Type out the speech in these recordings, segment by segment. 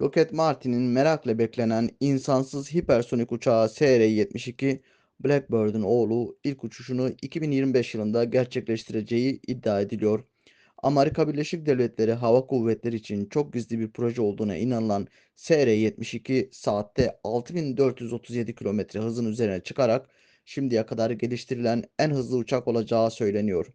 Lockheed Martin'in merakla beklenen insansız hipersonik uçağı SR-72 Blackbird'ın oğlu ilk uçuşunu 2025 yılında gerçekleştireceği iddia ediliyor. Amerika Birleşik Devletleri Hava Kuvvetleri için çok gizli bir proje olduğuna inanılan SR-72 saatte 6437 km hızın üzerine çıkarak şimdiye kadar geliştirilen en hızlı uçak olacağı söyleniyor.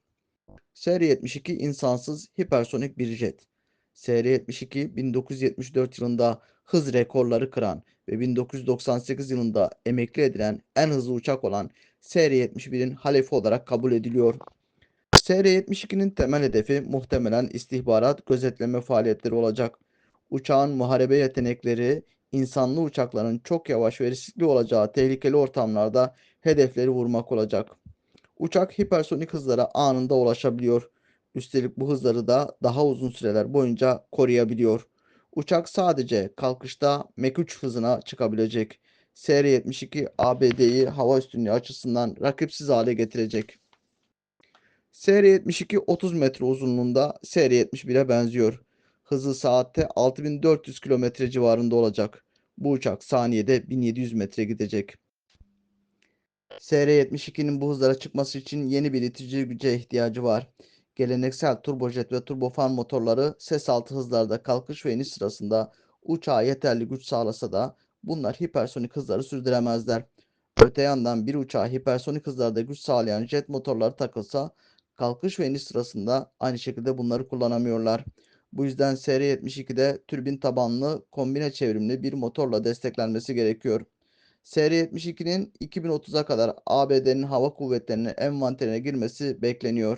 SR-72 insansız hipersonik bir jet. SR-72 1974 yılında hız rekorları kıran ve 1998 yılında emekli edilen en hızlı uçak olan SR-71'in halefi olarak kabul ediliyor. SR-72'nin temel hedefi muhtemelen istihbarat gözetleme faaliyetleri olacak. Uçağın muharebe yetenekleri insanlı uçakların çok yavaş ve riskli olacağı tehlikeli ortamlarda hedefleri vurmak olacak. Uçak hipersonik hızlara anında ulaşabiliyor. Üstelik bu hızları da daha uzun süreler boyunca koruyabiliyor. Uçak sadece kalkışta Mach 3 hızına çıkabilecek. SR-72 ABD'yi hava üstünlüğü açısından rakipsiz hale getirecek. SR-72 30 metre uzunluğunda SR-71'e benziyor. Hızı saatte 6400 km civarında olacak. Bu uçak saniyede 1700 metre gidecek. SR-72'nin bu hızlara çıkması için yeni bir itici güce ihtiyacı var. Geleneksel turbojet ve turbofan motorları ses altı hızlarda kalkış ve iniş sırasında uçağa yeterli güç sağlasa da bunlar hipersonik hızları sürdüremezler. Öte yandan bir uçağa hipersonik hızlarda güç sağlayan jet motorları takılsa kalkış ve iniş sırasında aynı şekilde bunları kullanamıyorlar. Bu yüzden SR-72'de türbin tabanlı kombine çevrimli bir motorla desteklenmesi gerekiyor. SR-72'nin 2030'a kadar ABD'nin hava kuvvetlerinin envanterine girmesi bekleniyor.